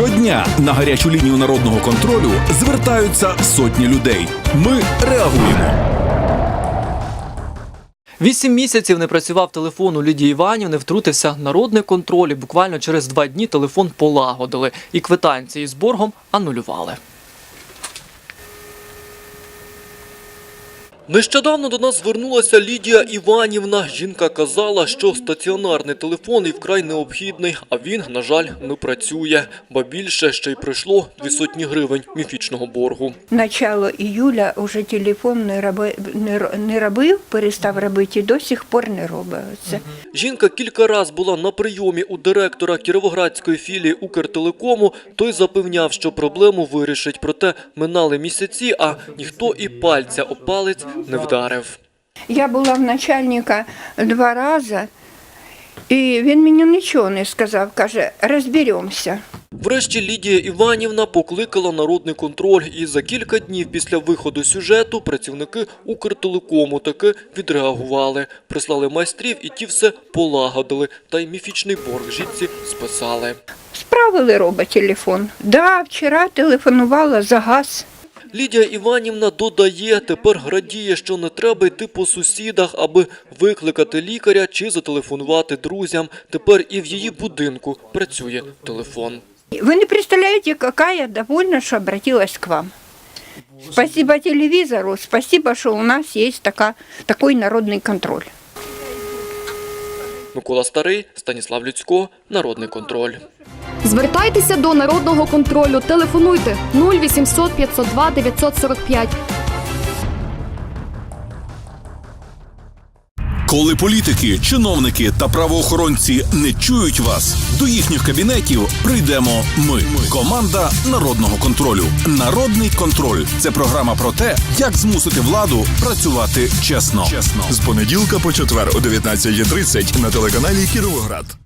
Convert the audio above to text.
Щодня на гарячу лінію народного контролю звертаються сотні людей. Ми реагуємо. Вісім місяців не працював телефон у Лідії Іванівни, втрутився народний контроль. і Буквально через два дні телефон полагодили і квитанції з боргом анулювали. Нещодавно до нас звернулася Лідія Іванівна. Жінка казала, що стаціонарний телефон і вкрай необхідний, а він, на жаль, не працює. Ба більше ще й прийшло дві сотні гривень міфічного боргу. Начало июля уже телефон не, роби, не, робив, перестав робити і до сих пор не робиться. Жінка кілька раз була на прийомі у директора Кіровоградської філії Укртелекому. Той запевняв, що проблему вирішить. Проте минали місяці, а ніхто і пальця о палець не вдарив. Я була в начальника два рази, і він мені нічого не сказав. Каже, розберемося. Врешті Лідія Іванівна покликала народний контроль, і за кілька днів після виходу сюжету працівники Укртелекому таки відреагували, прислали майстрів, і ті все полагодили. Та й міфічний борг жінці списали. Справили робот телефон. Да, вчора телефонувала за газ. Лідія Іванівна додає, тепер радіє, що не треба йти по сусідах, аби викликати лікаря чи зателефонувати друзям. Тепер і в її будинку працює телефон. Вы не представляете, какая я довольна, что обратилась к вам. Спасибо телевизору, спасибо, что у нас есть така, такой народный контроль. Микола Старий, Станіслав Люцько, Народний контроль. Звертайтеся до народного контролю. Телефонуйте 0800 502 945. Коли політики, чиновники та правоохоронці не чують вас, до їхніх кабінетів прийдемо ми. Команда народного контролю. Народний контроль це програма про те, як змусити владу працювати чесно. Чесно З понеділка по четвер о 19.30 на телеканалі Кіровоград.